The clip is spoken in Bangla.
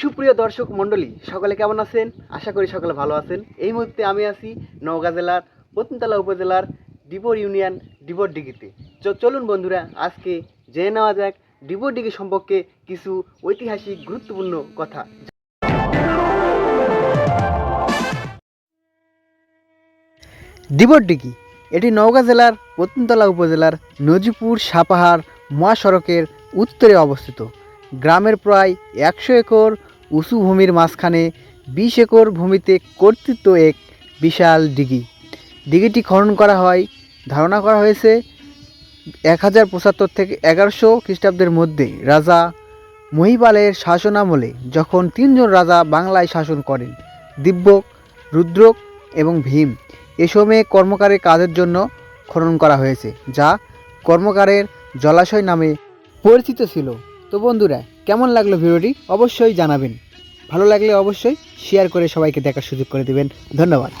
সুপ্রিয় দর্শক মণ্ডলী, সকলে কেমন আছেন? আশা করি সকলে ভালো আছেন। এই মুহূর্তে আমি আছি নওগাঁ জেলার পতিনতলা উপজেলার ডিবোর ইউনিয়ন, ডিবোর ডিগিতে। চলুন বন্ধুরা, আজকে জেনে নেওয়া যাক ডিবোর ডিগি সম্পর্কে কিছু ঐতিহাসিক গুরুত্বপূর্ণ কথা। ডিবরডিগি এটি নওগাঁ জেলার পত্নতলা উপজেলার নজিপুর সাপাহার মহাসড়কের উত্তরে অবস্থিত। গ্রামের প্রায় একশো একর উঁচু ভূমির মাঝখানে বিশ একর ভূমিতে কর্তৃত্ব এক বিশাল দিঘি দিঘিটি খনন করা হয়, ধারণা করা হয়েছে, এক হাজার পঁচাত্তর থেকে এগারোশো খ্রিস্টাব্দের মধ্যে রাজা মহিপালের শাসনামলে যখন তিনজন রাজা বাংলায় শাসন করেন দিব্যক রুদ্রক এবং ভীম, এ সময়ে কর্মকারের কাজের জন্য খনন করা হয়েছে, যা কর্মকারের জলাশয় নামে পরিচিত ছিল। তো বন্ধুরা, কেমন লাগল ভিডিওটি অবশ্যই জানাবেন। ভালো লাগলে অবশ্যই শেয়ার করে সবাইকে দেখার সুযোগ করে দেবেন। ধন্যবাদ।